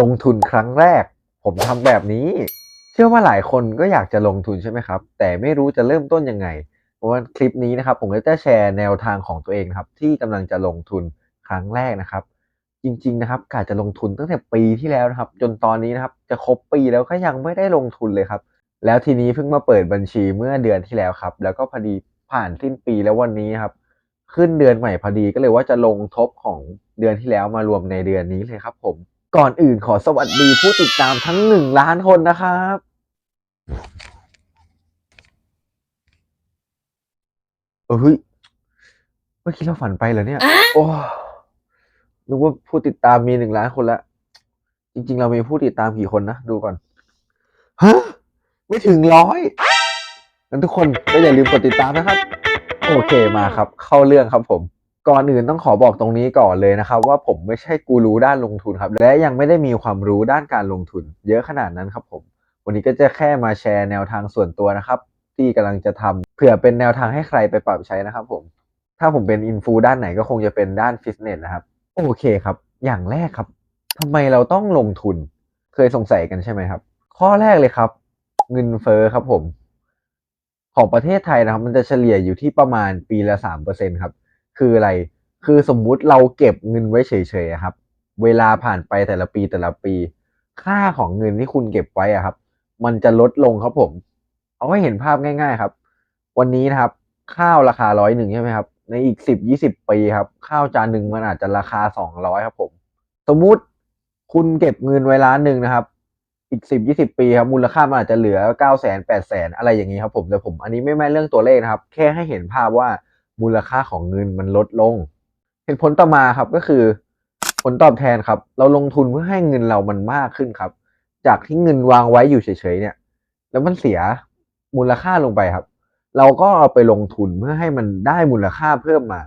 ลงทุนครั้งแรก ผมทำแบบนี้ เชื่อว่าหลายคนก็อยากจะลงทุนใช่ไหมครับ แต่ไม่รู้จะเริ่มต้นยังไง เพราะว่าคลิปนี้นะครับ ผมก็จะแชร์แนวทางของตัวเองนะครับ ที่กำลังจะลงทุนครั้งแรกนะครับ จริง ๆ นะครับกะจะลงทุนตั้งแต่ปีที่แล้วนะครับ จนตอนนี้นะครับ จะครบปีแล้วก็ยังไม่ได้ลงทุนเลยครับ แล้วทีนี้เพิ่งมาเปิดบัญชีเมื่อเดือนที่แล้วครับ แล้วก็พอดีผ่านสิ้นปีแล้ววันนี้ครับขึ้นเดือนใหม่พอดีก็เลยว่าจะลงทบของเดือนที่แล้วมารวมในเดือนนี้เลยครับผม ก่อนอื่นขอสวัสดีผู้ติดตามทั้งหนึ่งล้านคนนะครับเออเฮ้ย เมื่อกี้เราฝันไปเหรอเนี่ย โอ้นึกว่าผู้ติดตามมีหนึ่งล้านคนละจริง ๆ เรามีผู้ติดตามกี่คนนะ ดูก่อน ฮะ ไม่ถึงร้อยงั้นทุกคนก็อย่าลืมกดติดตามนะครับ โอเคมาครับ เข้าเรื่องครับผม ก่อนอื่นต้องขอบอกตรงนี้ก่อนเลยนะครับ ว่าผมไม่ใช่กูรู้ด้านลงทุนครับ และยังไม่ได้มีความรู้ด้านการลงทุน เยอะขนาดนั้นครับผม วันนี้ก็จะแค่มาแชร์แนวทางส่วนตัวนะครับ ที่กำลังจะทำเผื่อเป็นแนวทางให้ใครไปปรับใช้นะครับผม ถ้าผมเป็นอินฟูด้านไหนก็คงจะเป็นด้านฟิตเนสนะครับ โอเคครับ อย่างแรกครับทำไมเราต้องลงทุน เคยสงสัยกันใช่ไหมครับ ข้อแรกเลยครับ เงินเฟ้อครับผม ของประเทศไทยนะครับ มันจะเฉลี่ยอยู่ที่ประมาณปีละสามเปอร์เซ็นครับ คืออะไร คือสมมุติเราเก็บเงินไว้เฉยๆครับ เวลาผ่านไปแต่ละปีแต่ละปี ค่าของเงินที่คุณเก็บไว้อะครับ มันจะลดลงครับผม เอาให้เห็นภาพง่ายๆครับ วันนี้นะครับ ข้าวราคาร้อยหนึ่งใช่ไหมครับ ในอีกสิบยี่สิบปีครับ ข้าวจานหนึ่งมันอาจจะราคาสองร้อยครับผม สมมุติคุณเก็บเงินไว้ล้านหนึ่งนะครับอีกสิบยี่สิบปีครับมูลค่ามันอาจจะเหลือเก้าแสนแปดแสนอะไรอย่างนี้ครับผมแต่ผมอันนี้ไม่แม่เรื่องตัวเลขนะครับ แค่ให้เห็นภาพว่า มูลค่าของเงินมันลดลง เหตุผลต่อมาครับก็คือ ผลตอบแทนครับ เราลงทุนเพื่อให้เงินเรามันมากขึ้นครับ จากที่เงินวางไว้อยู่เฉยๆเนี่ย แล้วมันเสียมูลค่าลงไปครับ เราก็เอาไปลงทุนเพื่อให้มันได้มูลค่าเพิ่มมา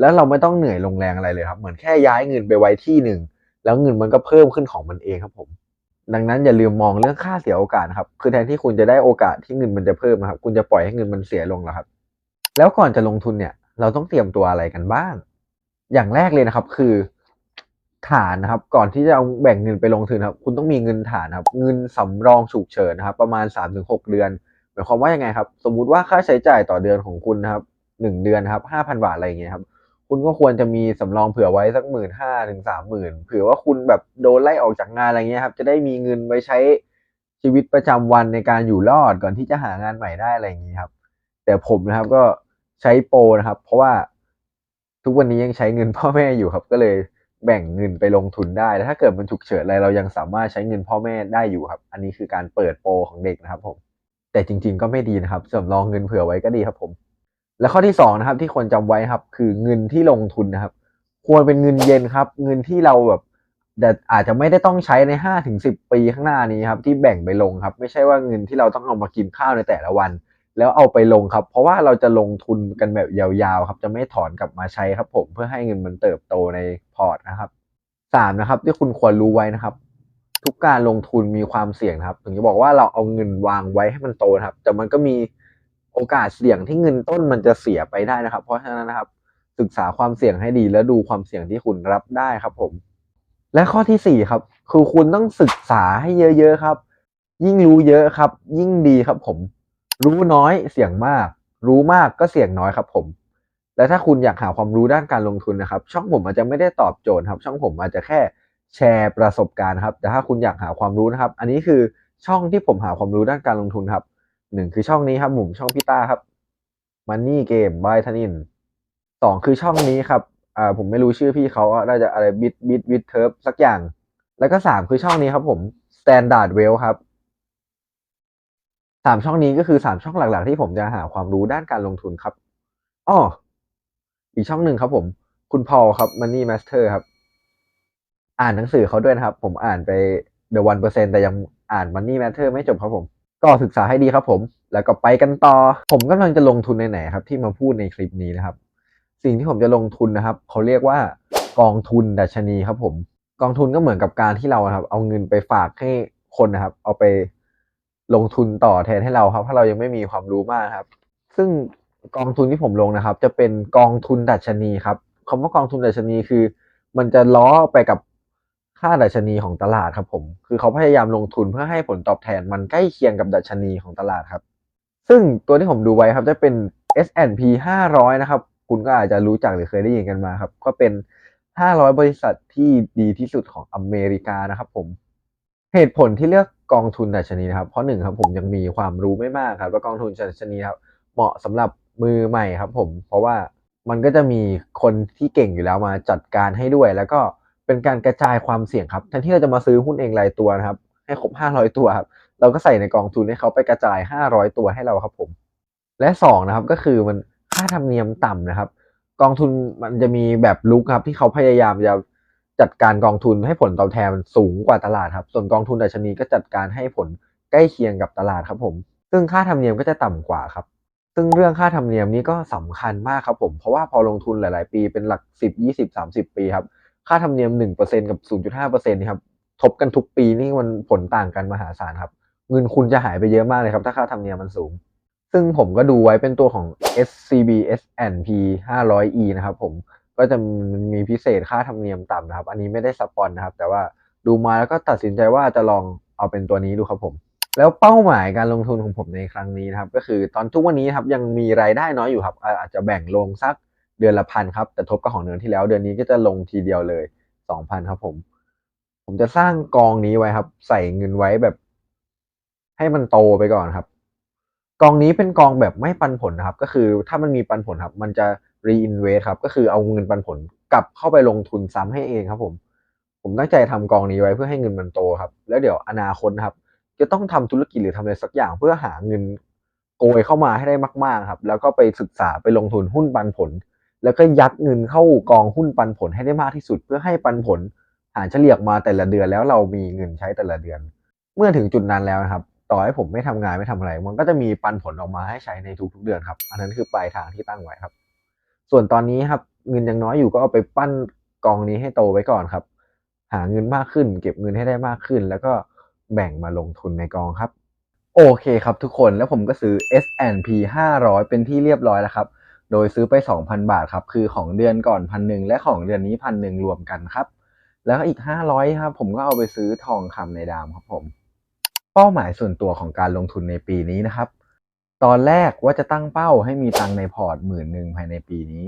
แล้วเราไม่ต้องเหนื่อยลงแรงอะไรเลยครับ เหมือนแค่ย้ายเงินไปไว้ที่หนึ่งแล้วเงินมันก็เพิ่มขึ้นของมันเองครับผม ดังนั้นอย่าลืมมองเรื่องค่าเสียโอกาสครับ คือแทนที่คุณจะได้โอกาสที่เงินมันจะเพิ่มครับ คุณจะปล่อยให้เงินมันเสียลงแล้วครับ แล้วก่อนจะลงทุนเนี่ย เราต้องเตรียมตัวอะไรกันบ้าง อย่างแรกเลยนะครับ คือฐานนะครับ ก่อนที่จะเอาแบ่งเงินไปลงทุนครับ คุณต้องมีเงินฐานครับ เงินสำรองฉุกเฉินนะครับ ประมาณ3าถึงหเดือนหมายความว่ายังไงครับ สมมุติว่าค่าใช้จ่ายต่อเดือนของคุณนะครับหนึ่งเดือนครับห้าพันบาทอะไรอย่างเงี้ยครับ คุณก็ควรจะมีสำรองเผื่อไว้สักหมื่นห้าถึงสามหมื่นเผื่อว่าคุณแบบโดนไล่ออกจากงานอะไรเงี้ยครับ จะได้มีเงินไว้ใช้ชีวิตประจำวันในการอยู่รอดก่อนที่จะหางานใหม่ได้อะไรอย่างงี้ครับ แต่ผมนะครับก็ ใช้โปรนะครับ เพราะว่าทุกวันนี้ยังใช้เงินพ่อแม่อยู่ครับ ก็เลยแบ่งเงินไปลงทุนได้แล้วถ้าเกิดมันฉุกเฉินอะไรเรายังสามารถใช้เงินพ่อแม่ได้อยู่ครับ อันนี้คือการเปิดโปรของเด็กนะครับผม แต่จริง ๆ ก็ไม่ดีนะครับสำรองเงินเผื่อไว้ก็ดีครับผม และข้อที่สองนะครับที่ควรจำไว้ครับ คือเงินที่ลงทุนนะครับ ควรเป็นเงินเย็นครับ เงินที่เราแบบแต่อาจจะไม่ได้ต้องใช้ในห้าถึงสิบปีข้างหน้านี้ครับที่แบ่งไปลงครับ ไม่ใช่ว่าเงินที่เราต้องเอามากินข้าวในแต่ละวัน แล้วเอาไปลงครับ เพราะว่าเราจะลงทุนกันแบบยาวๆครับ จะไม่ถอนกลับมาใช้ครับ ผมเพื่อให้เงินมันเติบโตในพอร์ตนะครับสามนะครับ ที่คุณควรรู้ไว้นะครับ ทุกการลงทุนมีความเสี่ยงครับ ถึงจะบอกว่าเราเอาเงินวางไว้ให้มันโตนะครับ แต่มันก็มีโอกาสเสี่ยงที่เงินต้นมันจะเสียไปได้นะครับ เพราะฉะนั้นนะครับ ศึกษาความเสี่ยงให้ดีแล้วดูความเสี่ยงที่คุณรับได้ครับผม และข้อที่สี่ครับ คือคุณต้องศึกษาให้เยอะๆครับ ยิ่งรู้เยอะครับ ยิ่งดีครับผม รู้น้อยเสี่ยงมาก รู้มากก็เสี่ยงน้อยครับ ผม และถ้าคุณอยากหาความรู้ด้านการลงทุนนะครับ ช่องผมอาจจะไม่ได้ตอบโจทย์ครับ ช่องผมอาจจะแค่แชร์ประสบการณ์ครับ แต่ถ้าคุณอยากหาความรู้นะครับ อันนี้คือช่องที่ผมหาความรู้ด้านการลงทุนครับหนึ่งคือช่องนี้ครับผมช่องพี่ต้าครับ Money Game by ธนินสองคือช่องนี้ครับอ่าผมไม่รู้ชื่อพี่เขาอะน่าจะอะไรบิดบิดบิดเทิร์ฟสักอย่าง แล้วก็สามคือช่องนี้ครับผม Standard Well ครับ สามช่องนี้ก็คือสามช่องหลัก ๆ ที่ผมจะหาความรู้ด้านการลงทุนครับอ้ออีกช่องหนึ่งครับ ผม คุณพอลครับ Money Master ครับ อ่านหนังสือเขาด้วยนะครับ ผมอ่านไป The One Percent แต่ยังอ่าน Money Matter ไม่จบครับผม ก็ศึกษาให้ดีครับ ผม แล้วก็ไปกันต่อ ผมกำลังจะลงทุนในไหนครับ ที่มาพูดในคลิปนี้นะครับ สิ่งที่ผมจะลงทุนนะครับเขาเรียกว่ากองทุนดัชนีครับ ผม กองทุนก็เหมือนกับการที่เราครับ เอาเงินไปฝากให้คนนะครับ เอาไป ลงทุนต่อแทนให้เราครับถ้าเรายังไม่มีความรู้มากครับ ซึ่งกองทุนที่ผมลงนะครับ จะเป็นกองทุนดัชนีครับคำว่ากองทุนดัชนีคือ มันจะล้อไปกับค่าดัชนีของตลาดครับผม คือเขาพยายามลงทุนเพื่อให้ผลตอบแทนมันใกล้เคียงกับดัชนีของตลาดครับ ซึ่งตัวที่ผมดูไว้ครับจะเป็น S&P 500 นะครับ คุณก็อาจจะรู้จักหรือเคยได้ยินกันมาครับ ก็เป็น 500 บริษัทที่ดีที่สุดของอเมริกานะครับผม เหตุผลที่เลือกกองทุนดัชนีนะครับเพราะหนึ่งครับผมยังมีความรู้ไม่มากครับว่ากองทุนดัชนีครับเหมาะสำหรับมือใหม่ครับผมเพราะว่ามันก็จะมีคนที่เก่งอยู่แล้วมาจัดการให้ด้วย แล้วก็เป็นการกระจายความเสี่ยงครับแทนที่เราจะมาซื้อหุ้นเองรายตัวนะครับ ให้ครบ 500 ตัวครับเราก็ใส่ในกองทุนให้เขาไปกระจาย 500 ตัวให้เราครับผม และ2นะครับก็คือมันค่าธรรมเนียมต่ำนะครับ กองทุนมันจะมีแบบลุกครับที่เขาพยายามจะ จัดการกองทุนให้ผลตอบแทนสูงกว่าตลาดครับ ส่วนกองทุนดัชนีก็จัดการให้ผลใกล้เคียงกับตลาดครับผม ซึ่งค่าธรรมเนียมก็จะต่ำกว่าครับ ซึ่งเรื่องค่าธรรมเนียมนี้ก็สำคัญมากครับผม เพราะว่าพอลงทุนหลาย ๆ ปีเป็นหลัก 10 20 30 ปีครับ ค่าธรรมเนียม 1%กับ 0.5%นี่ครับ ทบกันทุกปีนี่มันผลต่างกันมหาศาลครับ เงินคุณจะหายไปเยอะมากเลยครับ ถ้าค่าธรรมเนียมมันสูง ซึ่งผมก็ดูไว้เป็นตัวของ SCB S&P 500E นะครับผม ก็จะมีพิเศษค่าธรรมเนียมต่ำนะครับ อันนี้ไม่ได้สปอนนะครับ แต่ว่าดูมาแล้วก็ตัดสินใจว่าจะลองเอาเป็นตัวนี้ดูครับผม แล้วเป้าหมายการลงทุนของผมในครั้งนี้นะครับ ก็คือตอนทุกวันนี้ครับยังมีรายได้น้อยอยู่ครับ อาจจะแบ่งลงสักเดือนละพันครับ แต่ทบกับของเดือนที่แล้ว เดือนนี้ก็จะลงทีเดียวเลย2,000ครับผม ผมจะสร้างกองนี้ไว้ครับ ใส่เงินไว้แบบ ให้มันโตไปก่อนครับ กองนี้เป็นกองแบบไม่ปันผลนะครับ ก็คือถ้ามันมีปันผลครับ มันจะ reinvest ครับ ก็คือเอาเงินปันผลกลับเข้าไปลงทุนซ้ำให้เองครับ ผม ผมตั้งใจทำกองนี้ไว้เพื่อให้เงินมันโตครับ แล้วเดี๋ยวอนาคตครับ จะต้องทำธุรกิจหรือทำอะไรสักอย่างเพื่อหาเงินโกยเข้ามาให้ได้มาก ๆครับ แล้วก็ไปศึกษาไปลงทุนหุ้นปันผล แล้วก็ยัดเงินเข้ากองหุ้นปันผลให้ได้มากที่สุด เพื่อให้ปันผลหารเฉลี่ยมาแต่ละเดือนแล้วเรามีเงินใช้แต่ละเดือน เมื่อถึงจุดนั้นแล้วนะครับต่อให้ผมไม่ทำงานไม่ทำอะไร มันก็จะมีปันผลออกมาให้ใช้ในทุกๆเดือนครับ อันนั้นคือปลายทางที่ตั้งไว้ครับ ส่วนตอนนี้ครับเงินยังน้อยอยู่ก็เอาไปปั้นกองนี้ให้โตไว้ก่อนครับ หาเงินมากขึ้น เก็บเงินให้ได้มากขึ้น แล้วก็แบ่งมาลงทุนในกองครับ โอเคครับทุกคนแล้วผมก็ซื้อ S&P 500 เป็นที่เรียบร้อยแล้วครับ โดยซื้อไป 2,000 บาทครับ คือของเดือนก่อนพันหนึ่งและของเดือนนี้พันหนึ่งรวมกันครับ แล้วก็อีก 500ครับผมก็เอาไปซื้อทองคำในดามครับผม เป้าหมายส่วนตัวของการลงทุนในปีนี้นะครับ ตอนแรกว่าจะตั้งเป้าให้มีตังในพอร์ตหมื่นหนึ่งภายในปีนี้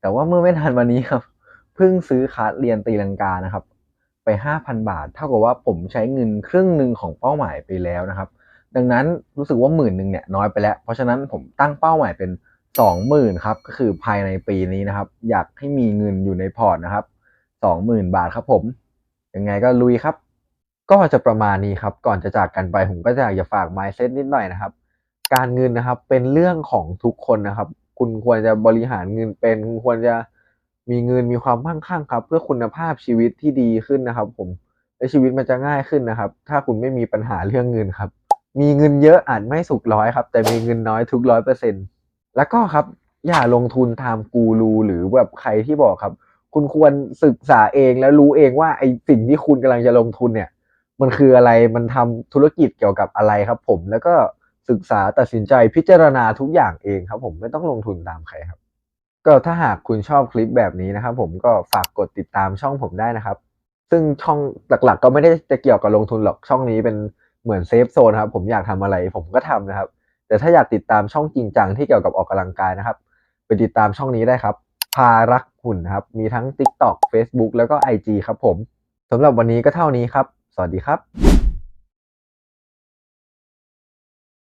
แต่ว่าเมื่อไม่ทันวันนี้ครับเพิ่งซื้อคลาสเรียนตีลังกานะครับ ไป 5,000 บาท เท่ากับว่าผมใช้เงินครึ่งหนึ่งของเป้าหมายไปแล้วนะครับ ดังนั้นรู้สึกว่าหมื่นหนึ่งเนี่ยน้อยไปแล้ว เพราะฉะนั้นผมตั้งเป้าหมายเป็น 20,000ครับก็คือภายในปีนี้นะครับ อยากให้มีเงินอยู่ในพอร์ตนะครับ 20,000 บาทครับผมยังไงก็ลุยครับ ก็จะประมาณนี้ครับ ก่อนจะจากกันไปผมก็จะอยากจะฝาก mindset นิดหน่อยนะครับ การเงินนะครับ เป็นเรื่องของทุกคนนะครับ คุณควรจะบริหารเงินเป็นคุณควรจะมีเงินมีความมั่งคั่งครับ เพื่อคุณภาพชีวิตที่ดีขึ้นนะครับ ผมและชีวิตมันจะง่ายขึ้นนะครับ ถ้าคุณไม่มีปัญหาเรื่องเงินครับ มีเงินเยอะอาจไม่สุขร้อยครับ แต่มีเงินน้อยทุกร้อยเปอร์เซ็นต์แล้วก็ครับอย่าลงทุนตามกูรูหรือแบบใครที่บอกครับ คุณควรศึกษาเองแล้วรู้เองว่าไอสิ่งที่คุณกำลังจะลงทุนเนี่ย มันคืออะไรมันทำธุรกิจเกี่ยวกับอะไรครับ ผมแล้วก็ ศึกษาตัดสินใจพิจารณาทุกอย่างเองครับ ผมไม่ต้องลงทุนตามใครครับ ก็ถ้าหากคุณชอบคลิปแบบนี้นะครับ ผมก็ฝากกดติดตามช่องผมได้นะครับ ซึ่งช่องหลักๆ ก็ไม่ได้จะเกี่ยวกับลงทุนหรอกช่องนี้เป็นเหมือนเซฟโซนครับ ผมอยากทำอะไรผมก็ทำนะครับ แต่ถ้าอยากติดตามช่องจริงจังที่เกี่ยวกับออกกำลังกายนะครับ ไปติดตามช่องนี้ได้ครับพารักหุ่นครับ มีทั้ง TikTok Facebook แล้วก็ IG ครับผมสำหรับวันนี้ก็เท่านี้ครับ สวัสดีครับ